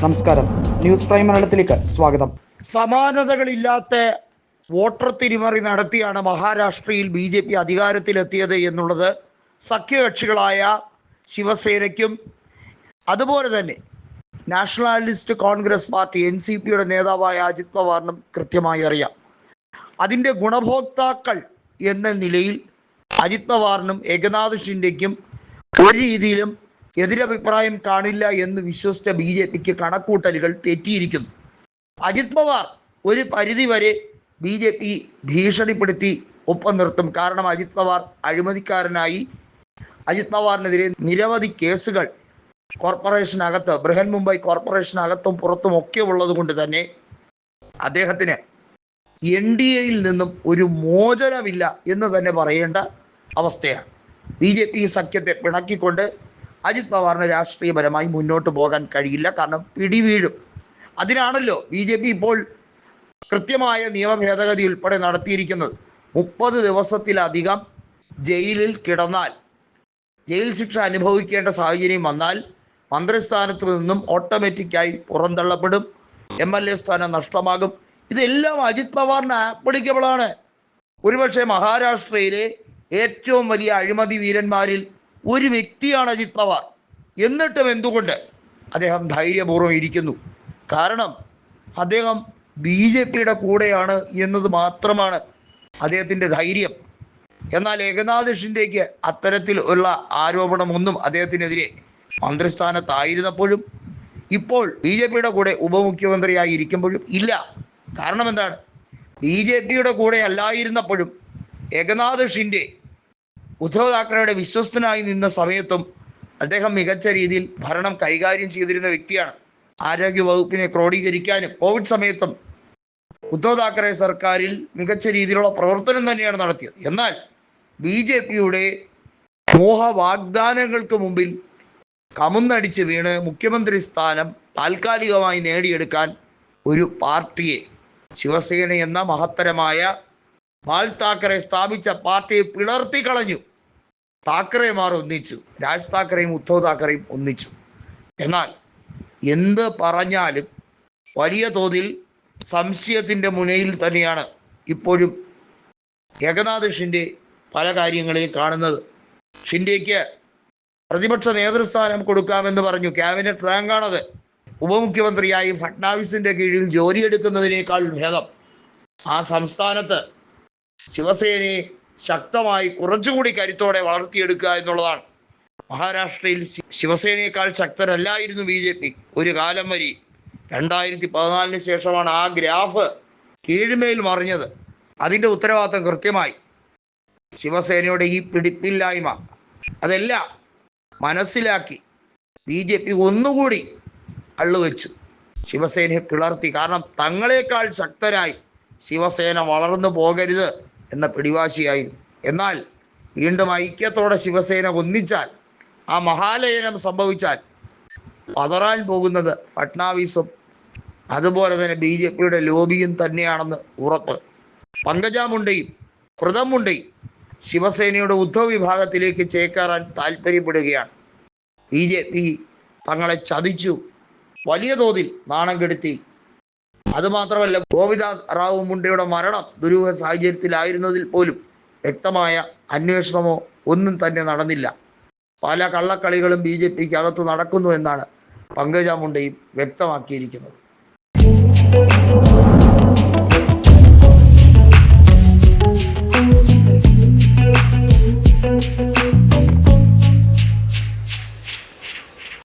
നമസ്കാരം. News prime മലയാളത്തിലേക്ക് സ്വാഗതം. സമാനതകളില്ലാത്ത വോട്ടർ തിരിമറി നടത്തിയാണ് മഹാരാഷ്ട്രയിൽ ബി ജെ പി അധികാരത്തിലെത്തിയത് എന്നുള്ളത് സഖ്യകക്ഷികളായ ശിവസേനയ്ക്കും അതുപോലെ തന്നെ Nationalist Congress Party N C പിയുടെ നേതാവായ അജിത് പവാറിനും കൃത്യമായി അറിയാം. അതിന്റെ ഗുണഭോക്താക്കൾ എന്ന നിലയിൽ അജിത് പവാറിനും ഏകനാഥ് ഷിൻഡയ്ക്കും ഒരു രീതിയിലും എതിരഭിപ്രായം കാണില്ല എന്ന് വിശ്വസിച്ച ബി ജെ പിക്ക് കണക്കൂട്ടലുകൾ തെറ്റിയിരിക്കുന്നു. അജിത് പവാർ ഒരു പരിധിവരെ ബി ജെ പി ഭീഷണിപ്പെടുത്തി ഒപ്പം നിർത്തും. കാരണം അജിത് പവാർ അഴിമതിക്കാരനായി. അജിത് പവാറിനെതിരെ നിരവധി കേസുകൾ കോർപ്പറേഷനകത്ത് ബൃഹൻ മുംബൈ കോർപ്പറേഷനകത്തും പുറത്തും ഒക്കെ ഉള്ളത് കൊണ്ട് തന്നെ അദ്ദേഹത്തിന് എൻ ഡി എയിൽ നിന്നും ഒരു മോചനമില്ല എന്ന് തന്നെ പറയേണ്ട അവസ്ഥയാണ്. ബി ജെ പി സഖ്യത്തെ പിണക്കിക്കൊണ്ട് അജിത് പവാറിന് രാഷ്ട്രീയപരമായി മുന്നോട്ട് പോകാൻ കഴിയില്ല. കാരണം പിടിവീഴും. അതിനാണല്ലോ ബി ജെ പി ഇപ്പോൾ കൃത്യമായ നിയമ ഭേദഗതി ഉൾപ്പെടെ നടത്തിയിരിക്കുന്നത്. മുപ്പത് ദിവസത്തിലധികം ജയിലിൽ കിടന്നാൽ ജയിൽ ശിക്ഷ അനുഭവിക്കേണ്ട സാഹചര്യം വന്നാൽ മന്ത്രിസ്ഥാനത്ത് നിന്നും ഓട്ടോമാറ്റിക്കായി പുറന്തള്ളപ്പെടും. എം എൽ എ സ്ഥാനം നഷ്ടമാകും. ഇതെല്ലാം അജിത് പവാറിന് ആപ്ലിക്കബിളാണ് ഒരുപക്ഷെ മഹാരാഷ്ട്രയിലെ ഏറ്റവും വലിയ അഴിമതി വീരന്മാരിൽ ഒരു വ്യക്തിയാണ് അജിത് പവാർ. എന്നിട്ടും എന്തുകൊണ്ട് അദ്ദേഹം ധൈര്യപൂർവം ഇരിക്കുന്നു? കാരണം അദ്ദേഹം ബി ജെ പിയുടെ കൂടെയാണ് എന്നത് മാത്രമാണ് അദ്ദേഹത്തിന്റെ ധൈര്യം. എന്നാൽ ഏകനാഥ് ഷിൻഡേക്ക് അത്തരത്തിൽ ഉള്ള ആരോപണമൊന്നും അദ്ദേഹത്തിനെതിരെ മന്ത്രിസ്ഥാനത്തായിരുന്നപ്പോഴും ഇപ്പോൾ ബി ജെ പിയുടെ കൂടെ ഉപമുഖ്യമന്ത്രിയായി ഇരിക്കുമ്പോഴും ഇല്ല. കാരണം എന്താണ് ബി ജെ പിയുടെ കൂടെ അല്ലായിരുന്നപ്പോഴും ഏകനാഥ് ഷിൻഡെ ഉദ്ധവ് വിശ്വസ്തനായി നിന്ന സമയത്തും അദ്ദേഹം മികച്ച രീതിയിൽ ഭരണം കൈകാര്യം ചെയ്തിരുന്ന വ്യക്തിയാണ്. ആരോഗ്യ വകുപ്പിനെ ക്രോഡീകരിക്കാനും കോവിഡ് സമയത്തും ഉദ്ധവ് താക്കറെ സർക്കാരിൽ മികച്ച രീതിയിലുള്ള പ്രവർത്തനം തന്നെയാണ് നടത്തിയത്. എന്നാൽ ബി ജെ പിയുടെ മോഹ വാഗ്ദാനങ്ങൾക്ക് മുമ്പിൽ കമുന്നടിച്ച് വീണ് മുഖ്യമന്ത്രി സ്ഥാനം താൽക്കാലികമായി നേടിയെടുക്കാൻ ഒരു പാർട്ടിയെ ശിവസേന എന്ന മഹത്തരമായ ബാൽ താക്കറെ സ്ഥാപിച്ച പാർട്ടിയെ പിളർത്തി കളഞ്ഞു താക്കറെമാർ ഒന്നിച്ചു. രാജ് താക്കറെയും ഉദ്ധവ് താക്കറെയും ഒന്നിച്ചു. എന്നാൽ എന്ത് പറഞ്ഞാലും വലിയ തോതിൽ സംശയത്തിന്റെ മുനയിൽ തന്നെയാണ് ഇപ്പോഴും ഏകനാഥ് ഷിൻഡെ പല കാര്യങ്ങളെയും കാണുന്നത്. ഷിൻഡെക്ക് പ്രതിപക്ഷ നേതൃസ്ഥാനം കൊടുക്കാമെന്ന് പറഞ്ഞു. ക്യാബിനറ്റ് റാങ്കാണത്. ഉപമുഖ്യമന്ത്രിയായി ഫട്നാവിസിന്റെ കീഴിൽ ജോലിയെടുക്കുന്നതിനേക്കാൾ ഭേദം. ആ സംസ്ഥാനത്ത് ശിവസേനയെ ശക്തമായി കുറച്ചുകൂടി കരുത്തോടെ വളർത്തിയെടുക്കുക എന്നുള്ളതാണ്. മഹാരാഷ്ട്രയിൽ ശിവസേനയേക്കാൾ ശക്തരല്ലായിരുന്നു ബി ജെ പി. ഒരു കാലം വരി. രണ്ടായിരത്തി പതിനാലിന് ശേഷമാണ് ആ ഗ്രാഫ് കീഴ്മേൽ മറിഞ്ഞത്. അതിന്റെ ഉത്തരവാദിത്തം കൃത്യമായി. ശിവസേനയുടെ ഈ പിടിപ്പില്ലായ്മ. അതെല്ലാം മനസ്സിലാക്കി ബി ജെ പി ഒന്നുകൂടി അള്ളുവെച്ചു ശിവസേനയെ പിളർത്തി. കാരണം തങ്ങളെക്കാൾ ശക്തരായി ശിവസേന വളർന്നു പോകരുത്. എന്ന പിടിവാശിയായിരുന്നു. എന്നാൽ വീണ്ടും ഐക്യത്തോടെ ശിവസേന ഒന്നിച്ചാൽ ആ മഹാലയനം സംഭവിച്ചാൽ പതറാൻ പോകുന്നത് ഫട്നാവിസും അതുപോലെ തന്നെ ബി ജെ പിയുടെ ലോബിയും തന്നെയാണെന്ന് ഉറപ്പ്. പങ്കജ മുണ്ടയും കൃതം മുണ്ടയും ശിവസേനയുടെ ഉദ്ധവ് വിഭാഗത്തിലേക്ക് ചേക്കേറാൻ താല്പര്യപ്പെടുകയാണ്. ബി ജെ പി തങ്ങളെ ചതിച്ചു വലിയ തോതിൽ നാണം കെടുത്തി അതുമാത്രമല്ല ഗോപിനാഥ് റാവു മുണ്ടയുടെ മരണം ദുരൂഹ സാഹചര്യത്തിലായിരുന്നതിൽ പോലും വ്യക്തമായ അന്വേഷണമോ ഒന്നും തന്നെ നടന്നില്ല. പല കള്ളക്കളികളും ബി ജെ പിക്ക് അകത്ത് നടക്കുന്നു എന്നാണ് പങ്കജ മുണ്ടയും വ്യക്തമാക്കിയിരിക്കുന്നത്.